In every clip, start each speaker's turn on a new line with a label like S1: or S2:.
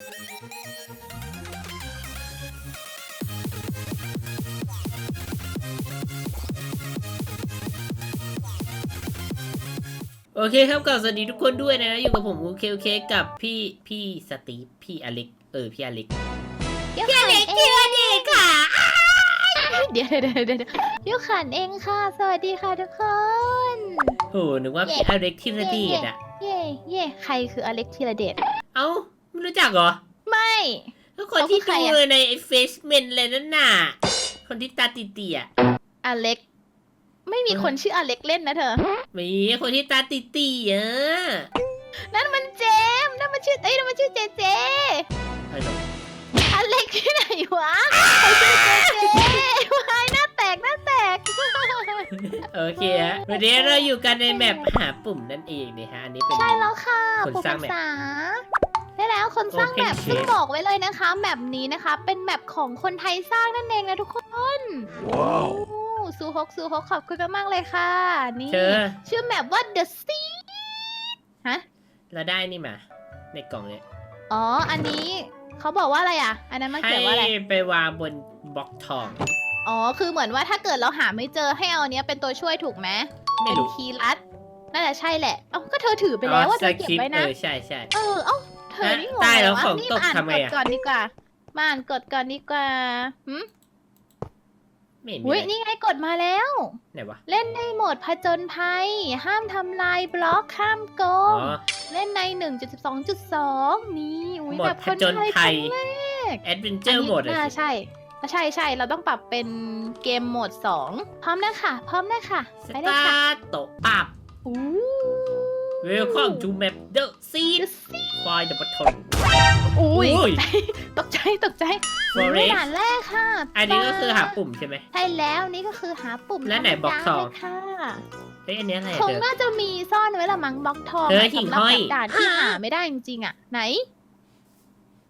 S1: โอเคครับก็สวัสดีทุกคนด้วยนะอยู่กับผมโอเคโอเคกับพี่พี่สตีฟพี่อเล็กเออพี่อเล็ก
S2: พี่อเล็กพี่อเล็กค่ะเดี๋ยวเดี๋ยวเดี๋ยวเดี๋ยวเดี๋ยวขันเองค่ะ สวัสดีค่ะทุกคน
S1: โอ้นึกว่าพี่อเล็กที่ระเดีดอะ
S2: เย่เย่ใครคืออเล็กธีรเดช
S1: เอ้า ไม่รู้จักเหรอ
S2: ไม่
S1: ก็คนที่
S2: เขาคือใคร
S1: ดู
S2: อะ
S1: ในเฟซเมนเลยนั่นน่ะ คนที่ตาตีตีอะ
S2: อเล็ก ไม่มีคนชื่ออเล็กเล่นนะเธอ
S1: มีคนที่ตาตีตีอะ
S2: นั่นมันเจมส์นั่นมันชื่อ เอ้ย นั่นมันชื่อเจเจ
S1: เอ้ยหนู
S2: อเล็กที่ไหนวะเขาชื่อเจเจวายหน้าแตกหน้าแตก
S1: โอเคฮะ วันนี้เราอยู่กันในแมปหาปุ่มนั่นเองนะฮะ อันนี้เป็น
S2: ใช่แล้วค่ะ
S1: คน
S2: ปุ่ม
S1: สร้างแมป
S2: ภาษา ได้แล้วคนสร้าง
S1: Open
S2: แมป
S1: Shape
S2: ซึ่งบอกไว้เลยนะคะ แมปนี้นะคะ เป็นแมปของคนไทยสร้างนั่นเองนะทุกคน
S3: ว้าว
S2: โอ้ซูฮกซูฮกขอบคุณมากๆเลยค่ะ นี่
S1: เธอ
S2: ชื่อแมปว่า The Sea ฮะ
S1: เราได้นี่มา ในกล่องเนี้ย
S2: อ๋อ อันนี้เขาบอกว่าอะไรอะ อันนั้นมัน
S1: ให้
S2: เขียนว่าอะไร
S1: ไปวางบนบล็อกทอง
S2: อ๋อ คือเหมือนว่าถ้าเกิดเราหาไม่เจอให้เอาอันเนี้ยเป็นตัวช่วยถูกไหม
S1: ไม่
S2: เป็น
S1: รู้
S2: คีย์ลัด น่าจะใช่แหละ เอ้าก็เธอถือไปแล้วว่าเธอเก็บไว้นะ
S1: เออใช่ใช่
S2: เออ เอ้า เธอนี่งง
S1: ตายแล้วะของ
S2: นี่
S1: ตก
S2: มาอ่าน
S1: ทำไง
S2: กฎ
S1: อะ
S2: ก่อนดีกว่า มาอ่านกฎก่อนดีกว่าหืม
S1: ไม่เห็นมี
S2: อุ้ย
S1: อะไร
S2: นี่ไงกฎมาแล้ว
S1: ไหนวะ
S2: เล่นในโหมดผจญภัย ห้ามทำลายบล็อกห้ามโก
S1: อ๋
S2: ง
S1: อ
S2: เล่นใน 1.12.2 นี่ อุ้ย
S1: โหม
S2: แบ
S1: ด
S2: บ
S1: ผ
S2: คน
S1: จญ
S2: ไทย
S1: ภัย
S2: ครั้งแรก
S1: แอดเวนเจ
S2: อั
S1: อนร์
S2: นี้
S1: โหมดอะ
S2: น่า
S1: สิ
S2: ใช่ใช่ใช่ เราต้องปรับเป็นเกมโหมด 2 พร้อมนะค่ะพร้อมนะค่ะ
S1: ส
S2: ไปเลย
S1: ตา
S2: ค่ะ
S1: ร์ทโตะปับ
S2: อู้
S1: Welcome to map the seed ควายเดอะปทน
S2: อุ้ย
S1: อุ้ย
S2: ตกใจตกใจ
S1: Forest
S2: อุ๊ยด่านแรกค่ะ
S1: อันนี้ก็คือหาปุ่มใช่ไหม
S2: ใช่แล้วนี่ก็คือหาปุ่ม
S1: แล้วไหน
S2: ธรรม
S1: บล็อก
S2: ดา
S1: ทอง
S2: เลยค่ะ
S1: เฮ้ยอันนี้อะไรอะ
S2: คง
S1: เธอ
S2: น่าจะมีซ่อนไว้ละมั้งบล็อกทอง
S1: เออ
S2: อะ
S1: หิ่ง
S2: สำหรับ
S1: ห้อย
S2: แบบด่านที่หาไม่ได้จริงๆอะ ไหน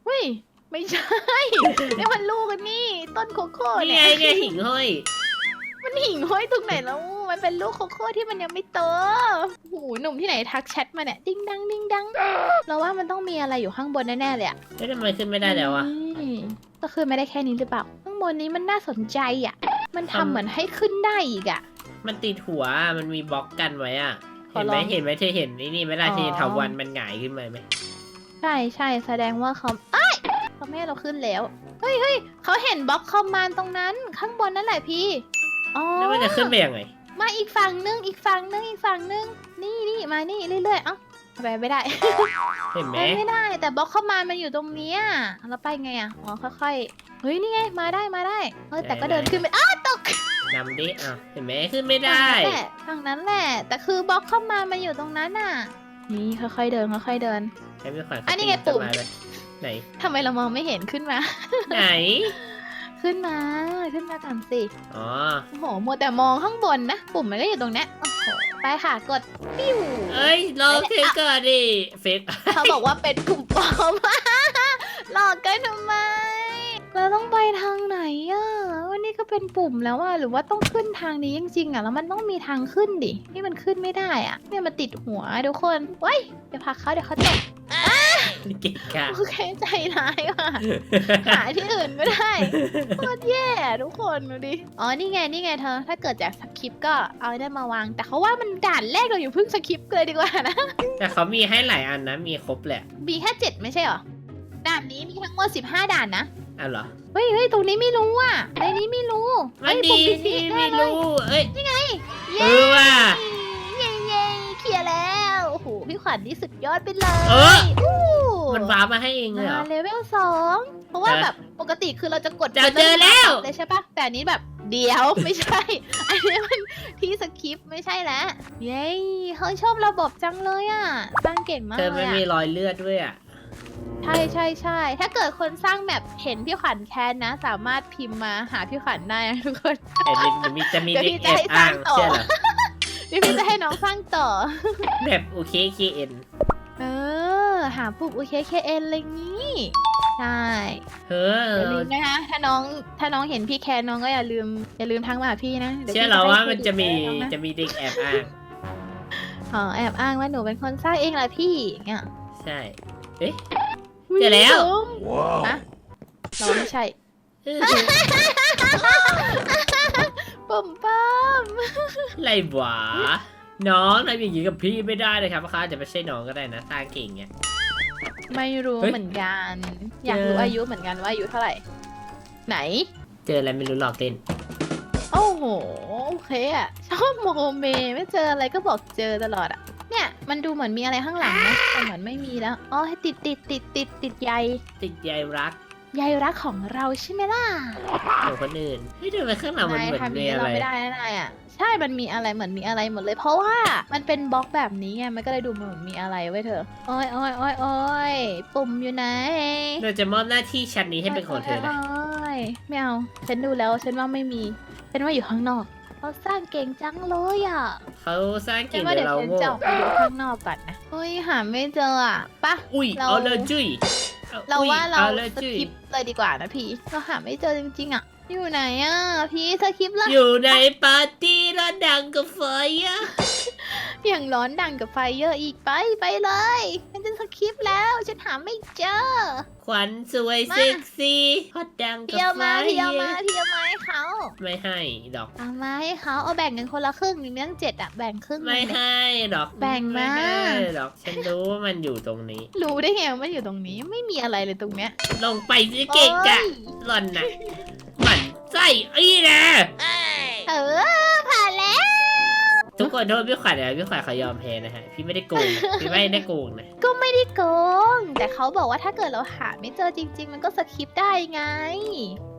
S2: เฮ้ยไม่ใช่ นี่มันลูกอันนี่ต้นโคโค่
S1: นี่
S2: เนี่
S1: ไง
S2: ย
S1: เนี่ยหิ่งห้อย
S2: มันหิ่งห้อยตรงไหนแล้ว มันเป็นลูกโคโค่ที่มันยังไม่โตโอ้โหหนุ่มที่ไหนทักแชทมาเนี่ยดิ้งดังดิ้งดังเราว่ามันต้องมีอะไรอยู่ข้างบนแน่ๆเลยอะ
S1: เฮ้ยทำไมขึ้นไม่ได้แล้วอะ
S2: นี่ก็คือไม่ได้แค่นี้หรือเปล่าข้างบนนี้มันน่าสนใจอะมันทำ
S1: ทำ
S2: เหมือนให้ขึ้นได้อีกอะ
S1: มันติดหัวอะมันมีบล็อกกันไว้อะ
S2: ขอ
S1: เห็นไหม
S2: ลอง
S1: เห็นไหมเธอเห็นนี่นี่ไหม่ล่ะ
S2: อ๋อ
S1: เธอเห็นเถาวันมันหงายขึ้นมาไหม
S2: ใช่ใช่แสดงว่าเขาเอ้ยเขาไม่ให้เราขึ้นแล้ว เฮ้ยเฮ้ยเขาเห็นบล็อกคอมมานด์ตรงนั้น ข้างบนนั่นแหละพี่ อ๋อ
S1: แล้วมันจะขึ้นไปยังไง
S2: มาอีกฝั่งนึงอีกฝั่งนึงอีกฝั่งนึงนี่นี่มานี่เรื่อยๆเอ้าไปไม่ได้
S1: เห็นไหม
S2: ไปไม่ได้ แต่บล็อกคอมมานด์มันอยู่ตรงเนี้ยเราไปไงอะอ๋อค่อยๆเฮ้ยนี่ไงมาได้มาได้เฮ้ยแต่ก็เดินขึ้นไปอ้าวตก
S1: นำดิอะเห็นไหมขึ้นไม่ได้
S2: ฝั่งนั้นแหละฝั่งนั้นแหละแต่คือบล็อกคอมมานด์มันอยู่ตรงนั้นน่ะ นี่ค่อยๆเดินค่อยๆเดิน
S1: ใช้ไม่ขวาน
S2: อันนี้ไง
S1: ปีต้
S2: ปุ่ม
S1: ม้เลยไหน
S2: ทำไมเรามองไม่เห็นขึ้นมา
S1: ไหน
S2: ขึ้นมาขึ้นมาก่อนสิ
S1: อ๋อ
S2: โอ้โห มัวแต่มองข้างบนนะ ปุ่มมันก็อยู่ตรงเนี้ยโอ้โหไปค่ะ กด ปิ้ว
S1: เอ้ยลองเทก่อนดิเฟก
S2: เขาบอกว่าเป็นปุ่มปลอม หลอกกันทำไม เราต้องไปทางไหนอะวันนี้ก็เป็นปุ่มแล้วอะหรือว่าต้องขึ้นทางนี้จริงๆอะ แล้วมันต้องมีทางขึ้นดิ นี่มันขึ้นไม่ได้อะ เนี่ยมันติดหัวทุกคนเว้ย เดี๋ยวพักเขาเดี๋ยวเขาตก
S1: เก่งค่ะ
S2: โอเคใจร้ายว่ะ หาที่อื่นไม่ได้โคตรแย่อะทุกคนดูดิ อ๋อ นี่ไง นี่ไงเธอ ถ้าเกิดจากสคริปต์ก็เอาได้มาวาง แต่เขาว่ามันด่านแรกเราอยู่าเพิ่งสคริปต์เลยดีกว่านะ
S1: แต่เขามีให้หลายอันนะ มีครบแหละ
S2: มีแค่เจ็ดไม่ใช่เหรอ ด่านนี้มีทั้งหมด15 ด่านนะ
S1: อ้าวเหรอ
S2: เฮ้ยเฮ้ยตรงนี้ไม่รู้อะในนี้ไม่รู้
S1: มัน
S2: เฮ้ย
S1: ดี
S2: ปุ่
S1: ที่
S2: ผิดๆ
S1: ไม่
S2: แน่เลย
S1: รู้ เอ้ย
S2: เย้
S1: เออว่ะ
S2: เย้เย้เคลียร์แล้ว โอ้โห พี่ขวัญนี่สุดยอดไปเลย
S1: เออ
S2: อู้
S1: มันว้าร์ปมาให้เองเลยเหร
S2: มา
S1: อ
S2: เลเวลสองเพราะว่า
S1: เออ
S2: แบบปกติคือเราจะกด
S1: เจอเจอแล้ว
S2: เลยใช่ปะแต่อันนี้แบบเดียวไม่ใช่ อันนี้มันที่สคริปต์ไม่ใช่แล้วเย้เขาชอบระบบจังเลยอะสร้างเก่งมาก
S1: เธอ
S2: เล
S1: มัน
S2: ย
S1: มี
S2: อะ
S1: รอยเลือดด้วยอะ
S2: ใช่ใช่ใช่ถ้าเกิดคนสร้างแมปเห็นพี่ขวัญแคนนะ สามารถพิมพ์มาหาพี่ขวัญได้นะทุกคน
S1: แต่เดี๋ยวมีจะมี
S2: เดี๋ยว
S1: เด็ก
S2: พี่
S1: แอบ
S2: จะให้สร้า
S1: อ้างง
S2: ต่อ
S1: เชื่อเหรอ
S2: เดี๋ยวพี่จะให้น้องสร้างต่อ
S1: แบบโอเคเคเอ็น
S2: เออ หาปุ่ม UKKN อะไรงี้ใช่
S1: เฮ้อ
S2: อย่าลืมนะคะถ้าน้องถ้าน้องเห็นพี่แคนน้องก็อย่าลืมอย่าลืมทักมาหาพี่นะดี๋ยว
S1: เชื่อ
S2: พี่
S1: เรา
S2: ให้
S1: ว่ามันจะมี
S2: เครดิตน้องน
S1: จะมีเด็กแอบอ้าง
S2: อ๋อแอบอ้างว่าหนูเป็นคนสร้างเองแหละพี่อย่างเงี้ย
S1: ใช่ เอ๊ะ เจอแล้ว
S2: อุ๊ยบุ๋มฮะเราไม่ใช่
S1: เออ
S2: ปุ่มป้อม
S1: ไรหวา น้องทำอย่างนี้กับพี่ไม่ได้เลยครับเขาอาจจะไม่ใช่น้องก็ได้นะสร้างเก่งเนี่ย
S2: ไม่รู้
S1: เฮ้ย
S2: เหมือนกัน อยาก
S1: เจอ
S2: รู้อายุเหมือนกันว่าอายุเท่าไหร่ ไหน
S1: เจออะไรไม่รู้หลอกเล่น
S2: โอ้โหโอเคอะชอบโมเม ไม่เจออะไรก็บอกเจอตลอดอะเนี่ยมันดูเหมือนมีอะไรข้างหลังนะแต่เหมือนไม่มีแล้วอ๋อให้ติดติดติดติดติดใย
S1: ติดใยรัก
S2: ใยรักของเราใช่ไหมล่ะ
S1: ของคนอื่นเฮ้ยทำไมข้างหลังมัน
S2: นาย
S1: เหมือน
S2: ทำอย่าง
S1: มี
S2: นี้
S1: อะไร
S2: เราไม่ได้นะนายอะใช่ มันมีอะไรเหมือนมีอะไรหมดเลย เพราะว่ามันเป็นบล็อกแบบนี้ไง มันก็เลยดูเหมือนมีอะไรไว้ยเธอ โอ้ยโอ้ยโอ้ยโอ้ยปุ่มอยู่ไหน
S1: เราจะมอบหน้าที่ชั้นนี้ให้เป็นของเธอนะ
S2: โยไม่เอา ฉันดูแล้วฉันว่าไม่มีฉันว่าอยู่ข้างนอกเขาสร้างเก่งจังเลยอะ
S1: เขาสร้าง
S2: ฉั
S1: เก่
S2: น
S1: ง
S2: ว่า
S1: เดี๋
S2: เดี๋
S1: ย
S2: ยวว
S1: เรา
S2: ฉัน
S1: โง่
S2: จะออกไปดูข้างนอกก่อนนะเฮ้ยหาไม่เจออะปะ
S1: อุ้ย
S2: เรา
S1: เอาเลยจุ้ยอ
S2: เรา
S1: อุ้ย
S2: ว่าเรา
S1: อเลย
S2: ส
S1: จุ้ย
S2: คิปเลยดีกว่านะพี่ เราหาไม่เจอจริงๆอะ อยู่ไหนอะ พี่สคิปละ
S1: อยู่ในปาร์ตี้แล้วดังกับไฟอะ
S2: อ ย่างร้อนดังกับไฟเยอะอีกไปไปเลยฉันจะสคิปแล้ว ฉันหาไม่เจอ
S1: ขวัญสวย
S2: มา
S1: เซ็กซี่ฮอตดังกับ
S2: เที่ยว
S1: ไฟ
S2: มาเที่ยวมาเที่ยวมาให้เขา
S1: ไม่ให้ดอก
S2: เอามาให้เขาเอาแบ่งกันคนละครึ่งมีตั้งเจ็ดอะแบ่งครึ่ง
S1: ไม่
S2: หนึ่ง
S1: ให้ดอก
S2: แบ่งมา
S1: ไให้ดอกฉันรู้ว่ามันอยู่ตรงนี้
S2: รู้ได้ไงว่ามันอยู่ตรงนี้ไม่มีอะไรเลยตรงเนี้ย
S1: ลงไปสิเก่งกะ
S2: โอ้ย
S1: หล่อนน่ะหมันไส้อีนะ
S2: เออผ่านแล้ว
S1: ทุกคนโทษพี่ขวัญนะพี่ขวัญเขายอมแพ้นะฮะ พี่ไม่ได้โกงพี่ไม่ได้โกงนะ
S2: ก็ไม่ได้โกง แต่เขาบอกว่าถ้าเกิดเราหาไม่เจอจริง ๆ มันก็สคิปได้ไง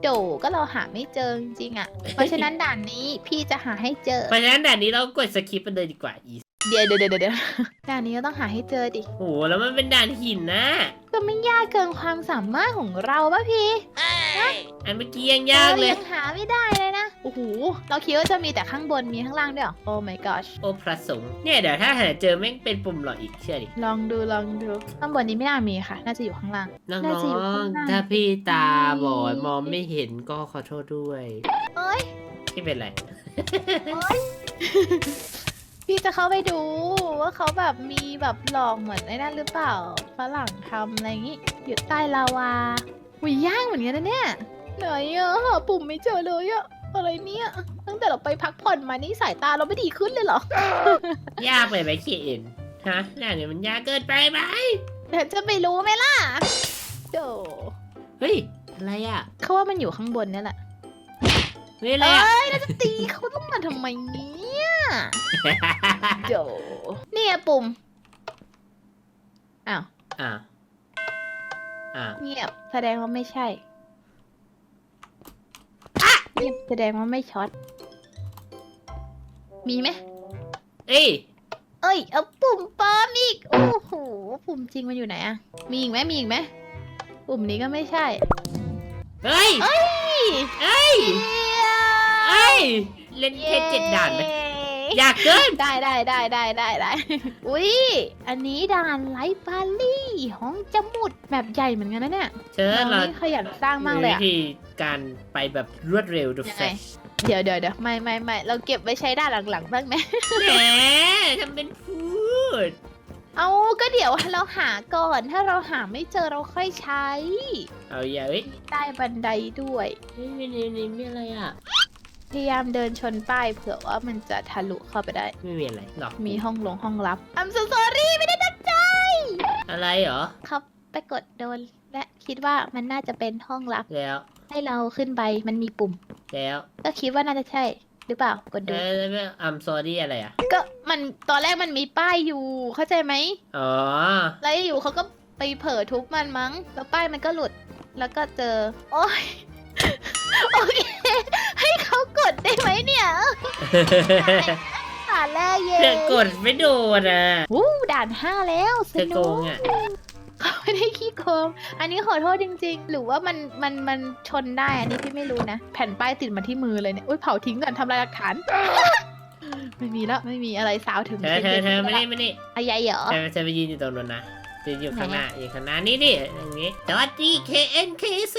S2: โดก็เราหาไม่เจอจริงๆอะ เพราะฉะนั้นด่านนี้พี่จะหาให้เจอ
S1: เพราะฉะนั้นด่านนี้เรากดสคิปไปเลยดีกว่าอี
S2: เดี๋ยวเดี๋ยวเดี๋ยวเดี๋ยวด่านนี้ก็ต้องหาให้เจอดิ
S1: โอ้โหแล้วมันเป็นด่านหินนะ
S2: ก็ไม่ยากเกินความสามารถของเราป่ะพี่
S1: อันเมื่อกี้ยังยากเลย
S2: รยังหาไม่ได้เลยนะ โอ้โห เราคิดว่าจะมีแต่ข้างบนมีข้างล่างด้วยเหรอ โอ้ my gosh
S1: โอ้พระสงฆ์เนี่ยเดี๋ยวถ้าหาเจอแม่งเป็นปุ่มหลอดอีกเชื่อดิ
S2: ลองดูลองดู ข้างบนนี้ไม่น่ามีค่ะ น่าจะอยู่ข้างล่าง
S1: น้
S2: น่าจะอยู่
S1: อ
S2: ข้างงล่าง
S1: ๆถ้าพี่ตาบอดมองไม่เห็นก็ขอโทษด้วย
S2: เอ้ย
S1: ที่เป็นไร
S2: พี่จะเข้าไปดูว่าเขาแบบมีแบบหลอกเหมือนไอ้นั่นหรือเปล่าฝรั่งทำอะไรอย่างงี้อยู่ใต้ลาวาหุยย่างเหมือนกันนะเนี่ยไหนอะหาปุ่มไม่เจอเลยอะ อะไรเนี่ย ตั้งแต่เราไปพักผ่อนมานี่สายตาเราไม่ดีขึ้นเลยเหรอ
S1: ยากไปไหมเคเอ็นฮะด่านนี้มันยากเกินไปไหม
S2: เดี๋ยวจะไปรู้ไหมล่ะโด
S1: เฮ้ย อะไรอะ
S2: เขาว่ามันอยู่ข้างบนเนี่ยแหละ
S1: เฮ้ยอะไร
S2: เอ้
S1: อะ
S2: ยเราจะตีเขาต้องมาทำไมเนี่ยโดนี่ไงปุ่มอ้าว
S1: อ่าอ่า
S2: เงียบแสดงว่าไม่ใช่เงียบ แสดงว่าไม่ช็อต มีไหม
S1: เอ้ย
S2: เอ้ย เอาปุ่มปลอมอีก โอ้โห ปุ่มจริงมันอยู่ไหนอะมีอีกไหมมีอีกไหม ปุ่มนี้ก็ไม่ใช่
S1: เฮ้ย
S2: เอ้ย
S1: เอ้ย เอ้ย เล่นแค่เจ็ดด่านไหมอยากเกิน
S2: ได้ได้ได้ได้ได้ได้ อุ้ยอันนี้ด่านไลฟ์บาลี่ ห้องจมุดแบบใหญ่เหมือนกันนะเนี่ย
S1: เชิญ
S2: เรา
S1: เรา
S2: นี่ขยันสร้างมากเลย
S1: วิ
S2: อะ
S1: ธีการไปแบบรวดเร็วดู
S2: ยัง
S1: แฟ
S2: ไง
S1: ช
S2: เดี๋ยวเดี๋ยวเดี๋ยวไม่ไม่ไม่เราเก็บไว้ใช้ด้านหลังๆบ้างไหม
S1: แหมทำเป็นพูด
S2: เอาก็เดี๋ยวเราหาก่อน ถ้าเราหาไม่เจอเราค่อยใช้
S1: เอาอย่าเอ้ย
S2: ใต้บันไดด้วย
S1: เฮ้ยไม่มีไม่มีอะไรอะ
S2: พยายามเดินชนป้ายเผื่อว่ามันจะทะลุเข้าไปได้
S1: ไม่มีอะไรหรอก
S2: มีห้องลงห้องลับ I'm so sorry ไม่ได้ตั้งใจ
S1: อะไรเหรอ
S2: เขาไปกดโดน และคิดว่ามันน่าจะเป็นห้องลับ
S1: แล้ว
S2: ให้เราขึ้นไปมันมีปุ่ม
S1: แล้ว
S2: ก็คิดว่าน่าจะใช่ หรือเปล่ากดดู
S1: เอ้ยไม่อัมซอรี่อะไรอะ
S2: ก็มันตอนแรกมันมีป้ายอยู่เข้าใจไหม
S1: อ๋อ
S2: แล้วอยู่เขาก็ไปเผลอทุบมันมั้ง แล้วป้ายมันก็หลุด แล้วก็เจอ โอ้ย โอเค ให้เขากดได้ไหมเนี่ย ด่านแรกเย้
S1: เพื่อนกดไม่โดนอะ
S2: วู้ด่านห้าแล้วส
S1: เธอโก
S2: นุก
S1: งอะ
S2: เขาไม่ได้ขี้โกงอันนี้ขอโทษจริง ๆ หรือว่ามันมันมันชนได้อันนี้พี่ไม่รู้นะ แผ่นป้ายติดมาที่มือเลยเนี่ยอุ้ยเผาทิ้งก่อนทำลายหลักฐาน ไม่มีแล้วไม่มีอะไรสาวถึง
S1: เธอเธอเธอไม่ได้
S2: ไไม่
S1: ได้
S2: อะไรเหรอ
S1: เธอเธอไปยืนอยู่ตรงนั้นนะ ยืนอยู่ข้างหน้าอยู่ข้างหน้านี่ดิอย่างงี้สวัสดี KNKC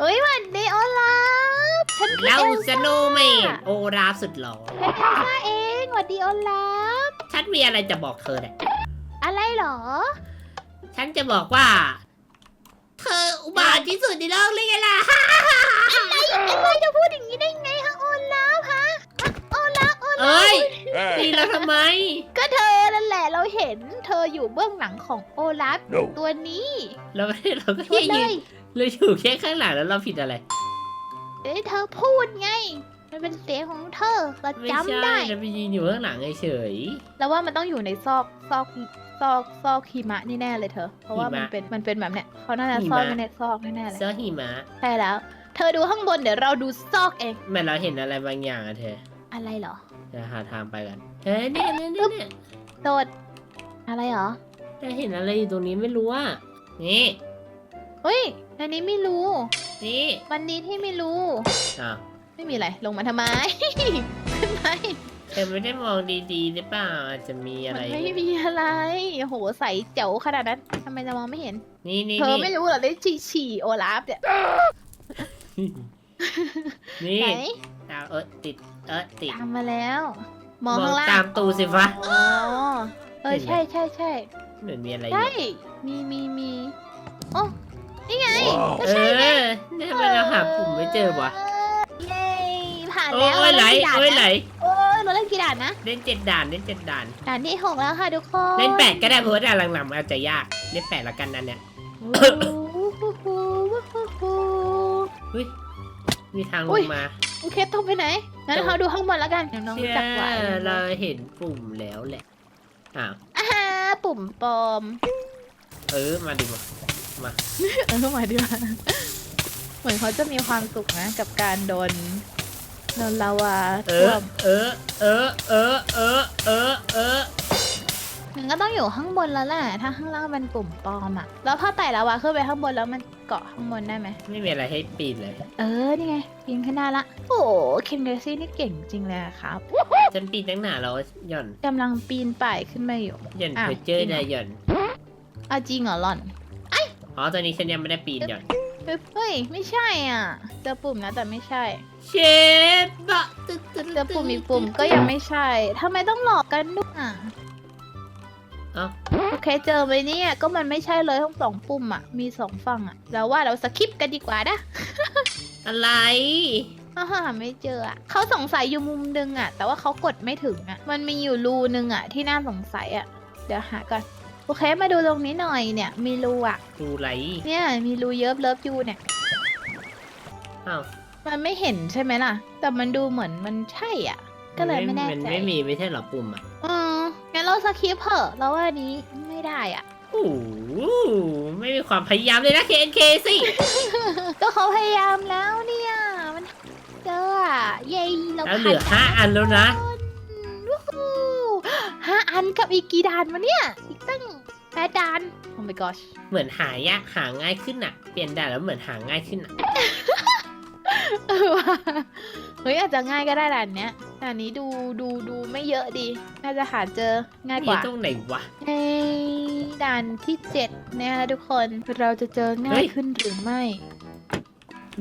S2: เฮ้ยหวันดีโอลาฟฉันคือ
S1: เรา
S2: เอล
S1: ส
S2: ซ่า
S1: โนว์แมนโอราฟสุดหล่อ
S2: ฉันเอลซ่าเองหวัดดีโอลาฟ
S1: ฉันมีอะไรจะบอกเธอเนี่ย
S2: อะไรเหรอ
S1: ฉันจะบอกว่า เธออุบาทที่สุดในโลกเลยไงล่ะ
S2: ไอ้บอย เห็นเธออยู่เบื้องหลังของโอลาฟ
S3: No.
S2: ตัวนี้
S1: เราไม่ได้เราก็
S2: ช่วย
S1: แค่
S2: เล
S1: ยืน
S2: ย
S1: เราอยู่แค่ข้างหลังแล้วเราผิดอะไร
S2: เอ้ยเธอพูดไง มันเป็นเสียงของเธอเรา
S1: ไม่
S2: จำ
S1: ใช่
S2: ได้
S1: เราไปยืนอยู่ข้างหลังเฉย
S2: แล้วว่ามันต้องอยู่ในซอกซอกซอกซอกหิมะนี่แน่เลยเธอ เพราะว่า
S1: หิมะ
S2: มันเป็นมันเป็นแบบเนี้ยเขาน่าจะ
S1: หิ
S2: ซ่อน
S1: มะ
S2: ไว้ในซอกแน่ๆเลย
S1: เสื้อหิมะ
S2: ใช่แล้ว เธอดูข้างบนเดี๋ยวเราดูซอกเอง
S1: แม่เราเห็นอะไรบางอย่างอะเธอ
S2: อะไรเหรอ
S1: จะหาทางไปกันเฮ้ยเนี่ยเนี่ยเนี่ยเนี่ย
S2: โดด อะไรเหรอ
S1: เราเห็นอะไรอยู่ตรงนี้ไม่รู้อะนี่
S2: เฮ้ยอันนี้ไม่รู้
S1: นี่
S2: วันนี้ที่ไม่รู้
S1: อ้าว
S2: ไม่มีอะไรลงมาทำไม ขึ้นไป
S1: เธอไม่ได้มองดีๆหรือเปล่าอาจจะมีอะ
S2: มั
S1: ไร
S2: นไม่มีอะไรโอ้โหใสเจ๋วขนาดนั้นทำไมจะมองไม่เห็น
S1: นี่นี่
S2: เธอ
S1: นี่
S2: ไม่รู้เหรอได้ฉี่ฉี่โอลาฟเนี่ย
S1: นี่
S2: ไหน
S1: ดาวเออติดเออติด
S2: ตามมาแล้ว มองข้างล่าง
S1: ตามตูสิฟ้า
S2: อ๋อ เออ
S1: เห็นไหม
S2: ใช่ใช่ใช่
S1: เหมือนมีอะไรอ
S2: ใช่
S1: ยู่
S2: มีมีมีโอ้นี่ไง
S3: Wow.
S2: ก็
S1: เอ
S2: ใช่ไง
S1: อเนี่ยทำไมเราหาปุ่มไม่เจอวะ
S2: เย้ผ่าน
S1: โอ้
S2: แล้ว
S1: ยไหล
S2: เรา
S1: โอ้
S2: เล่
S1: ย
S2: น
S1: ไหล
S2: กี่ด่านนะโอ้ยเราเล่นกี่ด่านนะ
S1: เล่นเจ็ดด่านเล่นเจ็ดด่าน
S2: ด่านที่หกแล้วค่ะทุกคน
S1: เล่นแปดก็ได้เพราะว่าด่านหลังๆมันอาจจะยากเล่นแปดละกันนั่นเนี่ย
S2: โอ้โห
S1: เฮ้ยมีทางล
S2: อุ๊
S1: ง
S2: ย
S1: มา
S2: โอเคต้องไปไหนงั้นเราดูข้างบนแล้วกันเดี๋ยวน้อง
S1: เชื่อ
S2: จับไว้
S1: เราเห็นปุ่มแล้วแหละ อ้าว
S2: อ่าปุ่มปลอม
S1: เออมาดิมา
S2: เออมาดีกว่าเหมือนเขาจะมีความสุขนะ กับการโดนโดนลาวา
S1: เอ
S2: ท่ว
S1: อ
S2: ม
S1: เออ เออ เออ เออ เออ เออ
S2: มันก็ต้องอยู่ข้างบนแล้วแหละถ้าข้างล่างเป็นปุ่มปลอมอะแล้วพอไต่ลาวาขึ้นไปข้างบนแล้วมันเกาะข้างบนได้ไหม
S1: ไม่มีอะไรให้ปีนเลย
S2: เออนี่ไงปีนขึ้นได้ละ โอ้เคนเดซี่นี่เก่งจริงเลยอะครับ
S1: ฉันปีนตั้งนานแล้วหย่อน
S2: กำลังปีนป่ายขึ้นมาอยู่
S1: หย่อน
S2: อะ
S1: เพอเจอร์ได้หย่อน
S2: เอาจริงเหรอหล่อน
S1: อ๋อตอนนี้ฉันยังไม่ได้ปีนหย่อน
S2: เฮ้ย ไม่ใช่อะ เจอปุ่มนะแต่ไม่ใช่
S1: เชฟบะตึ๊ดตึ๊ด
S2: เจอปุ่มอีกปุ่มก็ยังไม่ใช่ทำไมต้องหลอกกันด้วยอะ
S1: เอ้า
S2: โอเคเจอไหมเนี่ย ก็มันไม่ใช่เลยทั้งสองปุ่มอะ มีสองฝั่งอะ แล้วว่าเราสคิปกันดีกว่านะ
S1: อะไร
S2: ฮ่าฮ่าไม่เจออะเขาสงสัยอยู่มุมนึงอะแต่ว่าเขากดไม่ถึงอะมันมีอยู่รูนึงอะที่น่าสงสัยอะเดี๋ยวหาก่อนโอเคมาดูตรงนี้หน่อยเนี่ย มีรูอะ
S1: ดูไร
S2: เนี่ยมีรูเยิบเลิฟยูเนี่ย
S1: อ้าว
S2: มันไม่เห็นใช่ไหมล่ะ แต่มันดูเหมือนมันใช่อะ ก็เลยไม่แน่
S1: มัน
S2: ใจ
S1: ไม่มีไม่ใช่เหรอปุ่มอะ
S2: อืมงั้นเราสคิปเถอะเราว่าอันนี้ไม่ได้อะ
S1: โอ้โหไม่มีความพยายามเลยนะ KNK สิ
S2: ก็เขาพยายามแล้วเนี่ยมันเจออะ เย้เรา
S1: แล้วเหลือห้าอันแล้วนะ
S2: วู้ฮู้ห้าอันกับอีกกี่ด่านวะเนี่ย อีกตั้งแปดด่าน โอ้ my gosh
S1: เหมือนหายากหาง่ายขึ้นอะเปลี่ยนด่านแล้วเหมือนหาง่ายขึ้นอะ
S2: เออว่ะเฮ้ยอาจจะง่ายก็ได้ด่านเนี้ยด่านนี้ดูดูดูไม่เยอะดี น่าจะหาเจอง่ายก
S1: มี
S2: ว่า
S1: ตรงไหนวะ
S2: ในด่านที่เจ็ดนะคะทุกคนเราจะเจอง่า
S1: เฮ้
S2: ย
S1: ย
S2: ขึ้นหรือไม่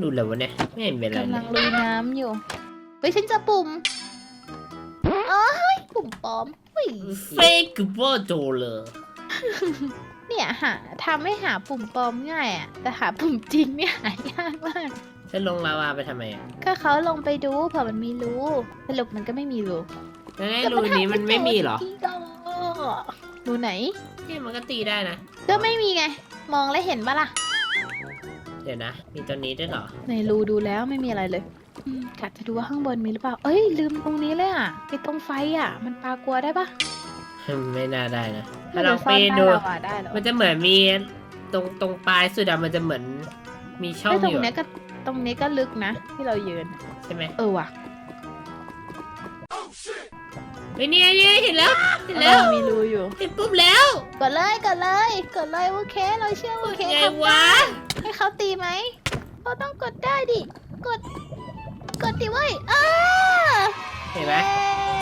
S1: ดูแล้ววะเนี่ยไม่เห็นเป็นไร
S2: กำ
S1: เล
S2: ลัง
S1: ย
S2: ลุยน้ำอยู่ เฮ้ยฉันเจะปุ่มอ๋อเฮ้ยปุ่มปลอมเฮ้ย
S1: เฟกบอโดเลย
S2: เนี่ยหาทำให้หาปุ่มปลอมง่ายอะแต่หาปุ่มจริงเนี่ยหายากมาก
S1: จะลงลาวาไปทำไมอะ
S2: ก็เขาลงไปดูเผื่อมันมีรูสรุปมันก็ไม่มีรู
S1: แล้วในรูนี้มันไม่มีเหรอ
S2: รูไหน
S1: เนี่ยมันก็ตีได้นะ
S2: ก็ไม่มีไง มองแล้วเห็นปะล่ะ
S1: เดี๋ยวนะ มีตัวนี้ด้วยเหรอ
S2: ในรูดูแล้วไม่มีอะไรเลยอืม กะจะดูว่าข้างบนมีหรือเปล่า เอ้ย ลืมตรงนี้เลยอะไอตรงไฟอะ มันปลากลัวได้ปะ
S1: ไม่น่าได้นะ
S2: มั
S1: ถ้านเรา
S2: จะซ่
S1: ไป
S2: อน
S1: ดู
S2: ใต้ลาวาได้เหรอ
S1: มันจะเหมือนมีตรงตรงปลายสุดอะมันจะเหมือนมีช่อง
S2: ไม่ตร
S1: องยู่
S2: เนี้ยก็ตรงนี้ก็ลึกนะ ที่เรายืน
S1: ใช่ไหม
S2: เออว่ะ
S1: เฮ้ยเนี่ยเนี่ยเห็นแล้วเห็นแล้ว
S2: เออมีรูอยู่
S1: เห็นปุ๊บแล้ว
S2: กดเลยกดเลยกดเลยโอเคเราเชื่อโอเค
S1: ไง
S2: ทำ
S1: วะ
S2: ได้ให้เขาตีไหมเขาต้องกดได้ดิกด กดดิเว้ยอ้า
S1: เห็นไหม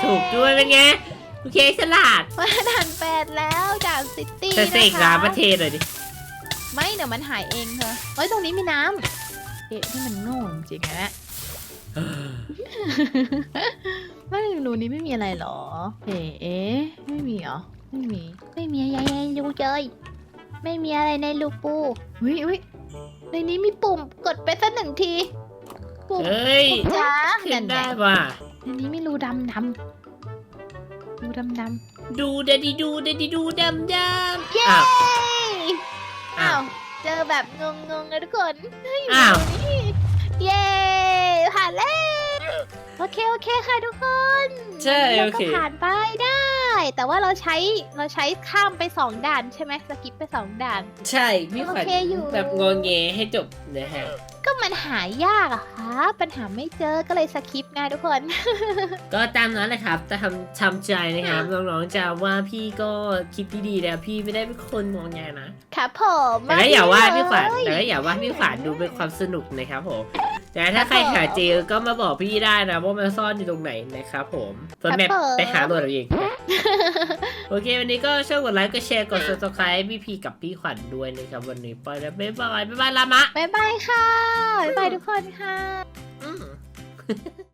S1: ถูกด้วยเป็นไงโอเคฉลาด
S2: มาด่านแปดแล้วด่านซิตี้
S1: แต่เสก
S2: นะคะ
S1: น้ำประเทศเลยดิ
S2: ไม่เดี๋ยวมันหายเองเธอเฮ้ยตรงนี้มีน้ำเอ๊ะที่มันโง่จริงๆนะ ไม่รูนี้ไม่มีอะไรหรอ เอ๊ะเอ๊ะไม่มีเหรอ ไม่มี ไม่มีอะไรในรูเลยไม่มีอะไรในรูปูอุ้ยอุ้ยในนี้มีปุ่มกดไปสักหนึ่งที ปุ่ม
S1: เฮ้ย
S2: จ้า
S1: ขึ้
S2: นั่
S1: น
S2: นไง
S1: ได้ว่ะ
S2: ในนี้มีรูดำดำรูดำดำ
S1: ดูเดดีดูเดดีดูดำดำ
S2: เย้
S1: อ้าว
S2: อ้าวเจอแบบงงๆเลยทุกคนเฮ้ย
S1: อ้าว
S2: นี่เย้ผ่านแล้วโอเคโอเคค่ะทุกคน
S1: ใช่
S2: เรา
S1: โอ
S2: ก็
S1: เค
S2: ผ่านไปได้ แต่ว่าเราใช้เราใช้ข้ามไปสองด่านใช่ไหมสกิปไปสองด่าน
S1: ใช่พี่ขวัญ
S2: โอเคอยู่
S1: แบบงงเงให้จบนะฮะ
S2: ก็มันหายากอะค่ะปัญหาไม่เจอก็เลยสกิปไงทุกคน
S1: ก็ตามนั้นแหละครับแต่ทำทำใจนะครับน้องๆจะว่าพี่ก็คิดดีๆนะพี่ไม่ได้เป็นคนงงแงนะ
S2: ครับผม
S1: แต่ก็อย่าว่าพี่ขวัญ
S2: เลย
S1: แต่ก็อย่าว่าพี่ขวัญดูเป็นความสนุกนะครับผม แต่ถ้าใคร
S2: ครับผม
S1: หาเจอก็มาบอกพี่ได้นะว่ามันซ่อนอยู่ตรงไหนนะครับผมส่วน
S2: ครับ
S1: แบบ
S2: ผม
S1: ไปหาตัวเราเองโอเค วันนี้ก็ช่วยกดไลค์กดแชร์กด subscribe พี่พีกับพี่ขวัญด้วยนะครับวันนี้ไปแล้วบ๊ายบายบ๊ายบายลามะ
S2: บ๊ายบายค่ะบ๊ายบายทุกคนค่ะ
S1: อืม